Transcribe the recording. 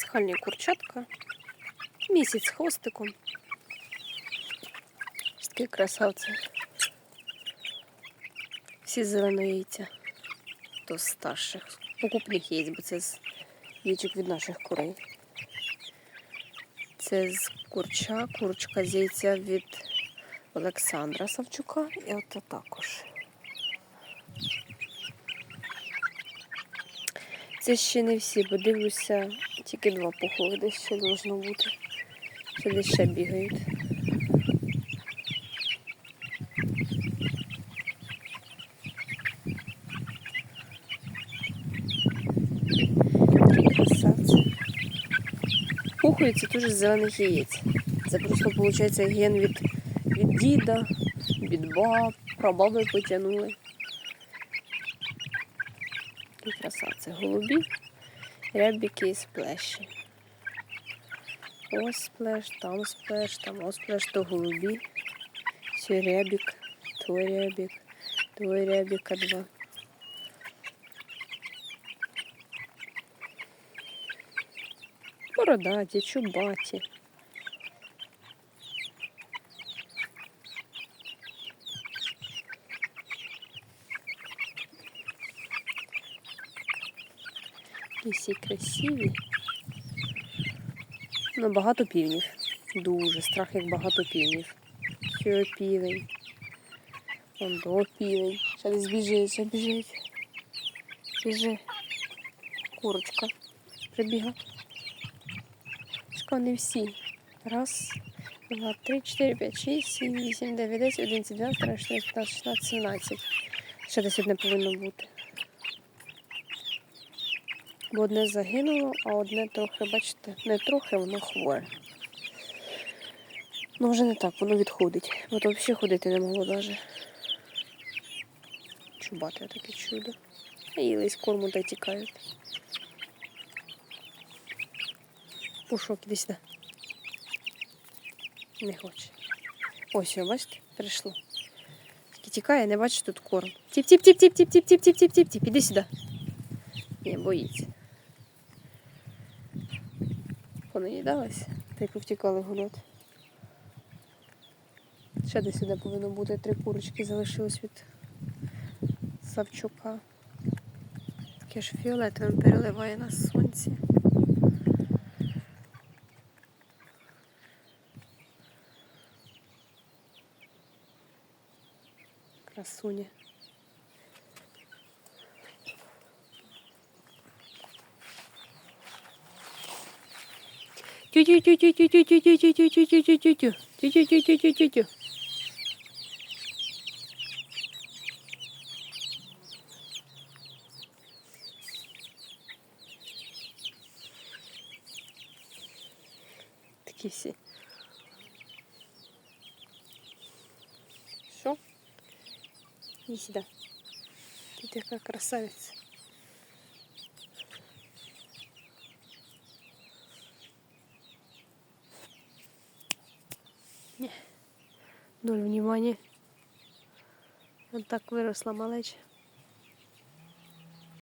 Пасхальні курчатка. Місяць з хвостиком. Ось Такі красавці. Всі зелено яйця. То з старших. Покупних яєць, бо це з яєчок від наших курей. Це з курча, курочка з яйця від Олександра Савчука. І от також. Це ще не всі, бо дивлюся, тільки два пухові десь ще должно бути. Ще десь ще бігають. Пухаються теж з зелених яєць. Це просто виходить ген від, від діда, від баб, прабаби потягнули. Такі красавці. Голубі, рябіки і сплеші. Ось сплеш, там сплеш, там ось сплеш, то голубі. Все рябік, твой ребік, твой ребіка два. Бородаті, чубаті. І всі красиві. Ну, багато півнів. Дуже страх, як багато півнів. Що півень. До півень. Ще десь біжить, ще біжить. Біжи. Курочка. Прибігла. Шка не всі. Раз, два, три, чотири, п'ять, шість, сім, вісім, дев'ять, десять, одинадцять, дванадцять, тринадцять, чотирнадцять, п'ятнадцять, шістнадцять, сімнадцять. Ще десь одне повинно бути. Бо одне загинуло, а одне трохи, бачите, не трохи, воно хворе. Ну вже не так, воно відходить. Бо то взагалі ходити не могло навіть. Чубати таке чудо. А їлись корму та й тікають. Пушок, іди сюди. Не хоче. Ось, його, бачите, прийшло. Тільки тікає, не бачиш тут корм. Тіп-тіп-тіп-тіп-тіп-тіп-тіп-тіп-тіп. Іди сюди. Ні, боїться. Понаїдалась, та й повтікали гуляти. Ще десь сюди повинно бути три курочки залишилось від Савчука. Таке ж фіолетовим переливає на сонці. Красуня. Тю-тю-тю-тю-тю-тю-тю-тю-тю-тю-тю-тю. Тю-тю-тю-тю-тю-тю. Такі всі. Що? Иди сюда. Ты такая красавица. Нуль внимання. От так виросла малеча.